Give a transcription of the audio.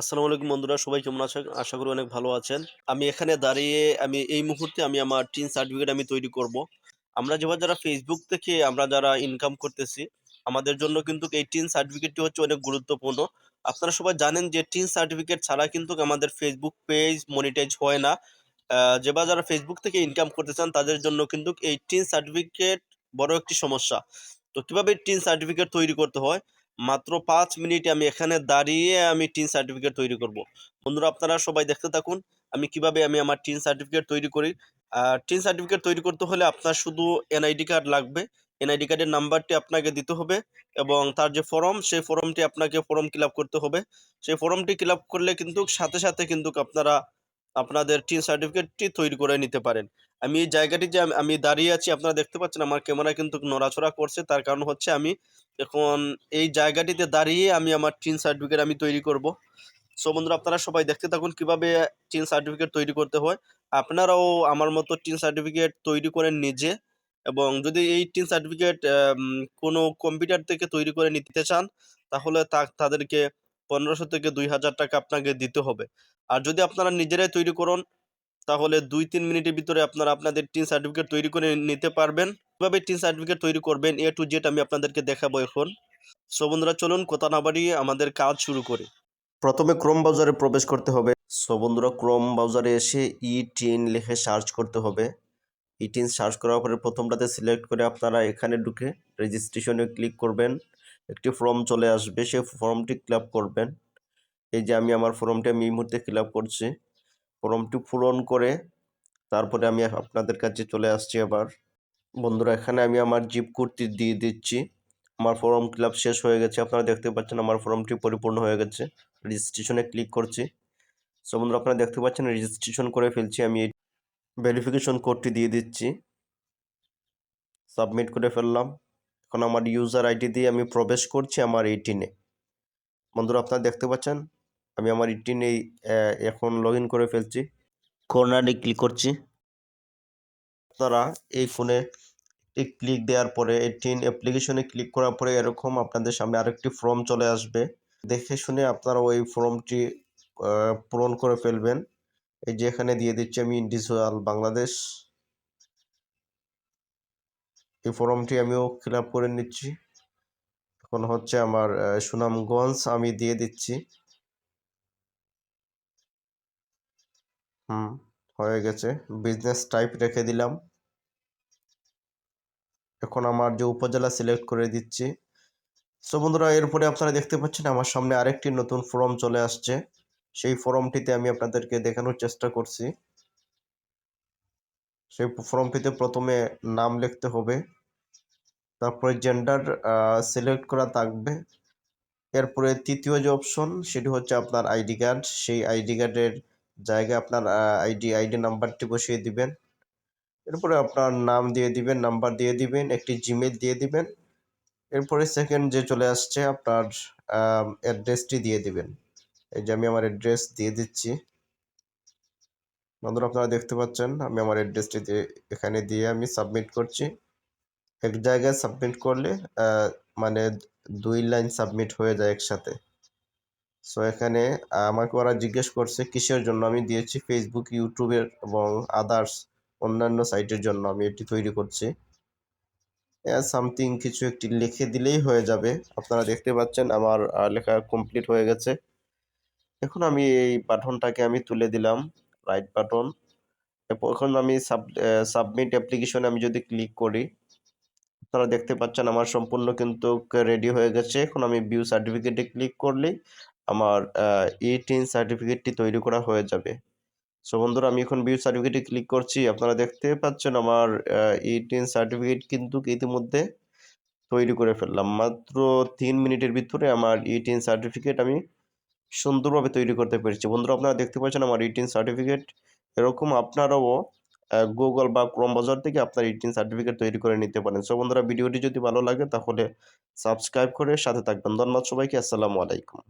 আসসালামু আলাইকুম বন্ধুরা, সবাই কেমন আছেন? আশা করি অনেক ভালো আছেন। আমি এখানে দাঁড়িয়ে আমি এই মুহূর্তে আমি আমার টিন সার্টিফিকেট আমি তৈরি করব। আমরা যেভাবে যারা ফেসবুক থেকে আমরা যারা ইনকাম করতেছি, আমাদের জন্য কিন্তু এই টিন সার্টিফিকেটটি হচ্ছে অনেক গুরুত্বপূর্ণ। আপনারা সবাই জানেন যে টিন সার্টিফিকেট ছাড়া কিন্তু আমাদের ফেসবুক পেজ মনিটাইজ হয় না। যেভাবে যারা ফেসবুক থেকে ইনকাম করতে চান, তাদের জন্য কিন্তু এই টিন সার্টিফিকেট বড় একটি সমস্যা। তো কীভাবে টিন সার্টিফিকেট তৈরি করতে হয়? মাত্র পাঁচ মিনিটে আমি এখানে দাঁড়িয়ে আমি টিন সার্টিফিকেট তৈরি করব। বন্ধুরা, আপনারা সবাই দেখতে থাকুন, আমি কীভাবে আমি আমার টিন সার্টিফিকেট তৈরি করি। আর টিন সার্টিফিকেট তৈরি করতে হলে আপনার শুধু এনআইডি কার্ড লাগবে। এনআইডি কার্ডের নাম্বারটি আপনাকে দিতে হবে এবং তার যে ফর্ম, সেই ফর্মটি আপনাকে ফর্ম ফিল করতে হবে। সেই ফর্মটি ফিল করলে কিন্তু সাথে সাথে কিন্তু আপনারা আপনাদের টিন সার্টিফিকেটটি তৈরি করে নিতে পারেন। আমি এই জায়গাটি যে আমি- দাঁড়িয়ে আছি, আপনারা দেখতে পাচ্ছেন, আমার ক্যামেরা কিন্তু নড়াচড়া করছে। তার কারণ হচ্ছে আমি এখন এই জায়গাটিতে দাঁড়িয়ে আমি আমার টিন সার্টিফিকেট আমি তৈরি করব। সো বন্ধুরা, আপনারা সবাই দেখতে থাকুন কীভাবে টিন সার্টিফিকেট তৈরি করতে হয়। আপনারাও আমার মতো টিন সার্টিফিকেট তৈরি করেন নিজে এবং যদি এই টিন সার্টিফিকেট কোনো কম্পিউটার থেকে তৈরি করে নিতে চান, তাহলে তা, তাদেরকে পনেরোশো থেকে দুই হাজার টাকা আপনাকে দিতে হবে। আর যদি আপনারা নিজেরাই তৈরি করুন তাহলে দুই তিন মিনিটের ভিতরে আপনারা আপনাদের টিন সার্টিফিকেট তৈরি করে নিতে পারবেন। কীভাবে টিন সার্টিফিকেট তৈরি করবেন এ টু জেড আমি আপনাদেরকে দেখাবো এখন। সো বন্ধুরা, চলুন কথা না বাড়িয়ে আমাদের কাজ শুরু করি। প্রথমে ক্রোম ব্রাউজারে প্রবেশ করতে হবে। সো বন্ধুরা ক্রোম ব্রাউজারে এসে ই টিন লিখে সার্চ করতে হবে। ই টিন সার্চ করার পরে প্রথমটাতে সিলেক্ট করে আপনারা এখানে ঢুকে রেজিস্ট্রেশনে ক্লিক করবেন। একটি ফর্ম চলে আসবে সেই ফর্মটি ফিল করবেন। এই যে আমি আমার ফর্মটি আমি এই মুহূর্তে ফিল করছি। ফর্মটি পূরণ করে তারপরে আমি আপনাদের কাছে চলে আসছি আবার। বন্ধুরা, এখানে আমি আমার জিপ কোডটি দিয়ে দিচ্ছি। আমার ফর্ম ফিল শেষ হয়ে গেছে। আপনারা দেখতে পাচ্ছেন আমার ফর্মটি পরিপূর্ণ হয়ে গেছে। রেজিস্ট্রেশনে ক্লিক করছি। সো বন্ধুরা, আপনারা দেখতে পাচ্ছেন রেজিস্ট্রেশন করে ফেলছি। আমি এই ভেরিফিকেশন কোডটি দিয়ে দিচ্ছি। সাবমিট করে ফেললাম। এখন আমার ইউজার আইডি দিয়ে আমি প্রবেশ করছি আমার এইটিনে বন্ধুরা, আপনারা দেখতে পাচ্ছেন আমি আমার এইটিনে এখন লগ ইন করে ফেলছি। কর্নারে ক্লিক করছি। আপনারা এই ফোনে ক্লিক দেওয়ার পরে, এই টিন অ্যাপ্লিকেশনে ক্লিক করার পরে এরকম আপনাদের সামনে আরেকটি ফর্ম চলে আসবে। দেখে শুনে আপনারা ওই ফর্মটি পূরণ করে ফেলবেন। এই যে এখানে দিয়ে দিচ্ছি আমি ইন্ডিভিজুয়াল বাংলাদেশ এই ফর্মটি আমিও ফিল আপ করে নিচ্ছি। এখন হচ্ছে আমার সুনামগঞ্জ আমি দিয়ে দিচ্ছি। হুম, হয়ে গেছে। বিজনেস টাইপ রেখে দিলাম। এখন আমার যে উপজেলা সিলেক্ট করে দিচ্ছি। সো বন্ধুরা, এরপরে আপনারা দেখতে পাচ্ছেন আমার সামনে আরেকটি নতুন ফর্ম চলে আসছে। সেই ফর্মটিতে আমি আপনাদেরকে দেখানোর চেষ্টা করছি। সেই ফর্মটিতে প্রথমে নাম লিখতে হবে। তারপরে জেন্ডার সিলেক্ট করা থাকবে। এরপরে তৃতীয় যে অপশন সেটি হচ্ছে আপনার আইডি কার্ড সেই আইডি কার্ডের জায়গায় আপনার আইডি আইডি নাম্বারটি বসিয়ে দিবেন। এরপরে আপনার নাম দিয়ে দিবেন, নাম্বার দিয়ে দিবেন, একটি জিমেল দিয়ে দিবেন। এরপরে সেকেন্ড যে চলে আসছে, আপনার অ্যাড্রেসটি দিয়ে দিবেন। এই যে আমি আমার অ্যাড্রেস দিয়ে দিচ্ছি। বন্ধুরা, আপনারা দেখতে পাচ্ছেন, আমি আমার অ্যাড্রেসটি এখানে দিয়ে আমি সাবমিট করছি। এক জায়গায় সাবমিট করলে মানে দুই লাইন সাবমিট হয়ে যায় একসাথে। সো এখানে আমাকে ওরা জিজ্ঞেস করছে কিসের জন্য আমি দিয়েছি ফেসবুক ইউটিউবের এবং আদার্স অন্যান্য সাইটের জন্য আমি এটি তৈরি করছি। সামথিং কিছু একটি লিখে দিলেই হয়ে যাবে। আপনারা দেখতে পাচ্ছেন আমার লেখা কমপ্লিট হয়ে গেছে। এখন আমি এই বাটনটাকে আমি তুলে দিলাম রাইট বাটন এখন আমি সাব সাবমিট অ্যাপ্লিকেশনে আমি যদি ক্লিক করি, আপনারা দেখতে পাচ্ছেন আমার সম্পূর্ণ কিন্তু রেডি হয়ে গেছে। এখন আমি ভিউ সার্টিফিকেটে ক্লিক করলেই আমার এইটিন সার্টিফিকেটটি তৈরি করা হয়ে যাবে। সো বন্ধুরা, আমি এখন ভিউ সার্টিফিকেটে ক্লিক করছি। আপনারা দেখতে পাচ্ছেন আমার এইটিন সার্টিফিকেট কিন্তু ইতিমধ্যে তৈরি করে ফেললাম। মাত্র তিন মিনিটের ভিতরে আমার এইটিন সার্টিফিকেট আমি সুন্দরভাবে তৈরি করতে পেরেছি। বন্ধুরা, আপনারা দেখতে পাচ্ছেন আমার এইটিন সার্টিফিকেট এরকম আপনারাও গুগল বা ক্রোম বাজার থেকে আপনার এইটিন সার্টিফিকেট তৈরি করে নিতে পারেন। সো বন্ধুরা, ভিডিওটি যদি ভালো লাগে তাহলে সাবস্ক্রাইব করে সাথে থাকবেন। ধন্যবাদ সবাইকে। আসসালামু আলাইকুম।